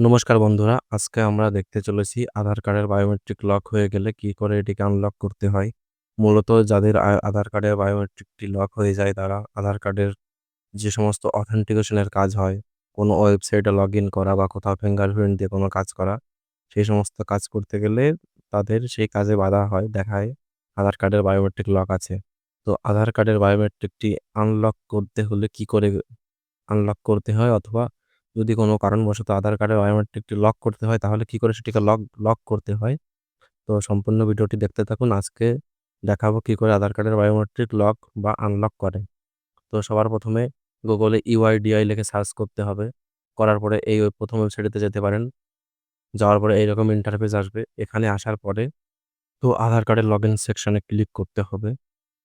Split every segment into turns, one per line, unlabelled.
নমস্কার বন্ধুরা, আজকে আমরা দেখতে চলেছি আধার কার্ডের বায়োমেট্রিক লক হয়ে গেলে কি করে এটিকে আনলক করতে হয়। মূলত যাদের আধার কার্ডের বায়োমেট্রিকটি লক হয়ে যায় তারা আধার কার্ডের যে সমস্ত অথেন্টিকেশনের কাজ হয়, কোনো ওয়েবসাইটে লগইন করা বা কোথাও ফিঙ্গারপ্রিন্ট দিয়ে কোনো কাজ করা, সেই সমস্ত কাজ করতে গেলে তাদের সেই কাজে বাধা হয়, দেখায় আধার কার্ডের বায়োমেট্রিক লক আছে। তো আধার কার্ডের বায়োমেট্রিকটি আনলক করতে হলে কি করে আনলক করতে হয় অথবা যদি কোনো কারণবশত আধার কার্ডের বায়োমেট্রিকটি লক করতে হয়, তাহলে কি করে সেটিকে লক লক করতে হয়। তো সম্পূর্ণ ভিডিওটি দেখতে থাকুন। আজকে দেখাবো কি করে আধার কার্ডের বায়োমেট্রিক লক বা আনলক করে। তো সবার প্রথমে গুগলে ইউআইডিআই লিখে সার্চ করতে হবে। করার পরে এই প্রথম ওয়েবসাইটেতে যেতে পারেন। যাওয়ার পরে এইরকম ইন্টারফেস আসবে। এখানে আসার পরে তো আধার কার্ডের লগ ইন সেকশানে ক্লিক করতে হবে।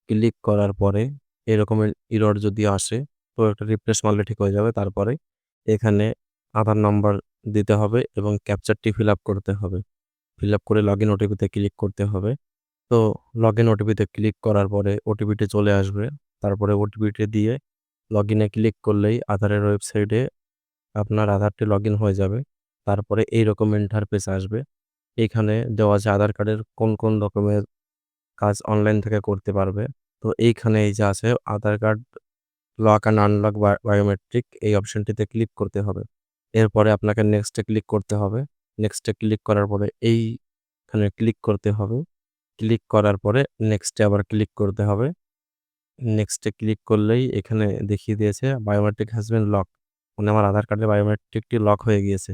ক্লিক করার পরে এরকমের ইরর যদি আসে, তো একটা রিফ্রেশ মারলে ঠিক হয়ে যাবে। তারপরে এখানে আধার নাম্বার দিতে হবে এবং ক্যাপচারটি ফিল আপ করতে হবে। ফিল আপ করে লগ ইন ওটিপিতে ক্লিক করতে হবে। তো লগ ইন ওটিপিতে ক্লিক করার পরে ওটিপিটি চলে আসবে। তারপরে ওটিপিটি দিয়ে লগ ইনে ক্লিক করলেই আধারের ওয়েবসাইটে আপনার আধারটি লগইন হয়ে যাবে। তারপরে এইরকম ইন্টারফেস আসবে। এইখানে দেওয়া আছে আধার কার্ডের কোন, কোন রকমের কাজ অনলাইন থেকে করতে পারবে। তো এইখানে এই যে আছে Aadhaar card lock and unlock biometric এই অপশনটিতে ক্লিক করতে হবে। এরপরে আপনাকে নেক্সট ক্লিক করতে হবে। নেক্সট ক্লিক করার পরে এইখানে ক্লিক করতে হবে। ক্লিক করার পরে নেক্সটে আবার ক্লিক করতে হবে। নেক্সট ক্লিক করলেই এখানে দেখিয়ে দিয়েছে বায়োমেট্রিক হ্যাজ লকড মানে আমার আধার কার্ডের বায়োমেট্রিকটি লক হয়ে গিয়েছে।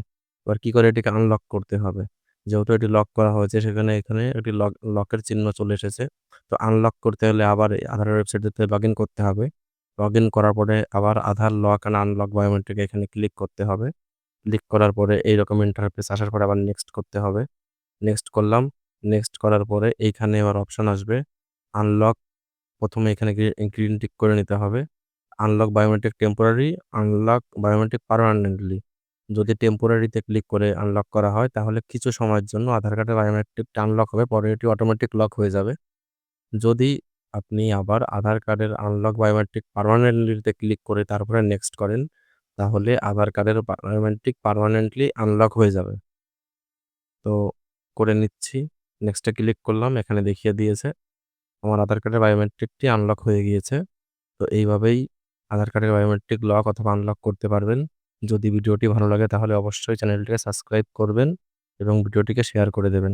এবার কী করে এটিকে আনলক করতে হবে। যেহেতু এটি লক করা হয়েছে, সেখানে এখানে একটি লক লকের চিহ্ন চলে এসেছে। তো আনলক করতে হলে আবার আধারের ওয়েবসাইটটিতে লগইন করতে হবে। লগইন করার পরে আবার Aadhaar lock and unlock biometric এখানে ক্লিক করতে হবে। ক্লিক করার পরে এইরকম ইন্টারফেস আসার পরে আবার নেক্সট করতে হবে। নেক্সট করলাম। নেক্সট করার পরে এইখানে এবার অপশন আসবে আনলক প্রথমে এখানে গ্রি গ্রিন টিক করে নিতে হবে। Unlock biometric temporary, unlock biometric permanently যদি টেম্পোরারিতে ক্লিক করে আনলক করা হয় তাহলে কিছু সময়ের জন্য আধার কার্ডের বায়োমেট্রিকটা আনলক হবে। পরে এটি অটোমেটিক লক হয়ে যাবে। যদি আপনি আবার আধার কার্ডের আনলক বায়োমেট্রিক পার্মানেন্টলিতে ক্লিক করে তারপরে নেক্সট করেন, তাহলে আধার কার্ডের বায়োমেট্রিক পার্মানেন্টলি আনলক হয়ে যাবে। তো করে নিচ্ছি। নেক্সট ক্লিক করলাম। এখানে দেখিয়ে দিয়েছে, আমার আধার কার্ডের বায়োমেট্রিকটি আনলক হয়ে গিয়েছে। তো এইভাবেই আধার কার্ডের বায়োমেট্রিক লক অথবা আনলক করতে পারবেন। যদি ভিডিওটি ভালো লাগে তাহলে অবশ্যই চ্যানেলটিকে সাবস্ক্রাইব করবেন এবং ভিডিওটিকে শেয়ার করে দেবেন।